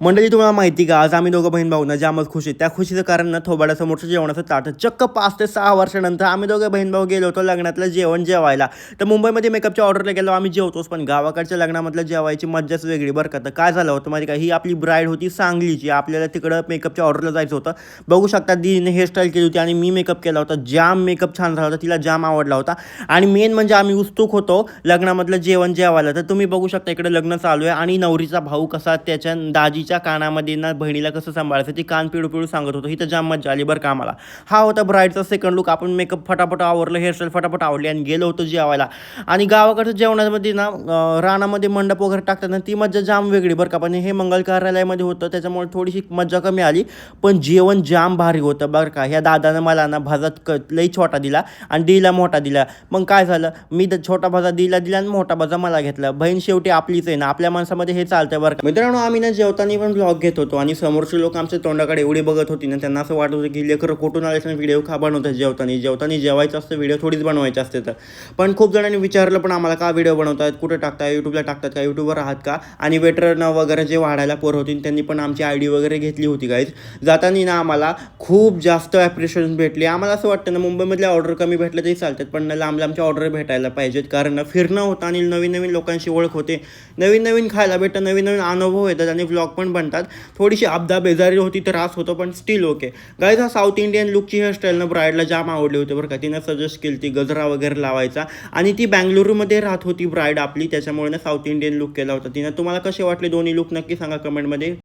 मंडळी तुम्हाला माहिती का? आज आम्ही दोघं बहीण भाऊ ना जामच खुशी त्या खुशीचं कारण ना थोबाडा समोरचं जेवणाचं ताट चक्क पाच ते सहा वर्षानंतर आम्ही दोघं बहीण भाऊ गेलो होतो लग्नातलं जेवण जेवायला. तर मुंबईमध्ये मेकअपच्या ऑर्डरला गेलो आम्ही जेवतोच पण गावाकडच्या लग्नामधलं जेवायची मज्जाच वेगळी बरं का. तर काय झालं होतं माहिती का? ही आपली ब्राईड होती सांगलीची. आपल्याला तिकडं मेकअपच्या ऑर्डरला जायचं होतं. बघू शकता दीने हेअरस्टाईल केली होती आणि मी मेकअप केला होता. जाम मेकअप छान झाला होता तिला जाम आवडला होता. आणि मेन म्हणजे आम्ही उत्सुक होतो लग्नामधलं जेवण जेवायला. तर तुम्ही बघू शकता इकडे लग्न चालू आहे आणि नवरीचा भाऊ कसा त्याच्या तिच्या कानामध्ये ना बहिणीला कसं सांभाळायचं ती कान पिळू पिळू सांगत होतो इथं जाम मजा आली बरं का आम्हाला. हा होता ब्राईडचा सेकंड लुक आपण मेकअप फटाफट आवरलं हेअरस्टाईल फटाफट आवडली आणि गेलो होतो जेवायला. आणि गावाकडच्या जेवणामध्ये ना रानामध्ये मंडप वगैरे टाकतात ना ती मजा जाम वेगळी बरं का. पण हे मंगल कार्यालयामध्ये होतं त्याच्यामुळे थोडीशी मजा कमी आली. पण जेवण जाम भारी होतं बरं का. ह्या दादानं मला ना भाजात क लई छोटा दिला आणि डीला मोठा दिला. मग काय झालं? मी तर छोटा भाजा दिला दिला आणि मोठा भाजा मला घेतला. बहीण शेवटी आपलीच आहे ना आपल्या माणसामध्ये हे चालतं बरं का. मित्रांनो आम्ही ना जेवताना पण ब्लॉग घेत होतो. आणि समोरचे लोक आमच्या तोंडाकडे एवढी बघत होती. ना त्यांना असं वाटत होतं की लेकरं कुठून आले असं व्हिडिओ का बनवतात जेवताना. जेवताना जेवायचं असतं व्हिडिओ थोडीच बनवायचे असते तर. पण खूप जणांनी विचारलं पण आम्हाला का व्हिडिओ बनवतात? कुठे टाकतात यूट्यूबला टाकतात का? यूट्यूबवर आहात का? आणि वेटरनं वगैरे जे वाढायला पोर होती त्यांनी पण आमची आय डी वगैरे घेतली होती गाईज जाताना ना आम्हाला खूप जास्त ॲप्रिशिएशन भेटली. आम्हाला असं वाटतं ना मुंबईमधल्या ऑर्डर कमी भेटलं तरी चालतात पण ना लांब लांबच्या ऑर्डर भेटायला पाहिजेत. कारण फिरणं होतं आणि नवीन नवीन लोकांशी ओळख होते. नवीन नवीन खायला भेटतं नवीन नवीन अनुभव येतात आणि ब्लॉग पण बनतात. थोडीशी आपदा बेजारी होती त्रास होतो पण स्टील ओके गाईज हा साऊथ इंडियन लुकची हेअरस्टाईल ना ब्राईडला जाम आवडली होती बरं का. तिनं सजेस्ट केली ती गजरा वगैरे लावायचा. आणि ती बँगलुरूमध्ये राहत होती ब्राईड आपली त्याच्यामुळे ना साऊथ इंडियन लुक केला होता तिनं. तुम्हाला कसे वाटले दोन्ही लुक नक्की सांगा कमेंटमध्ये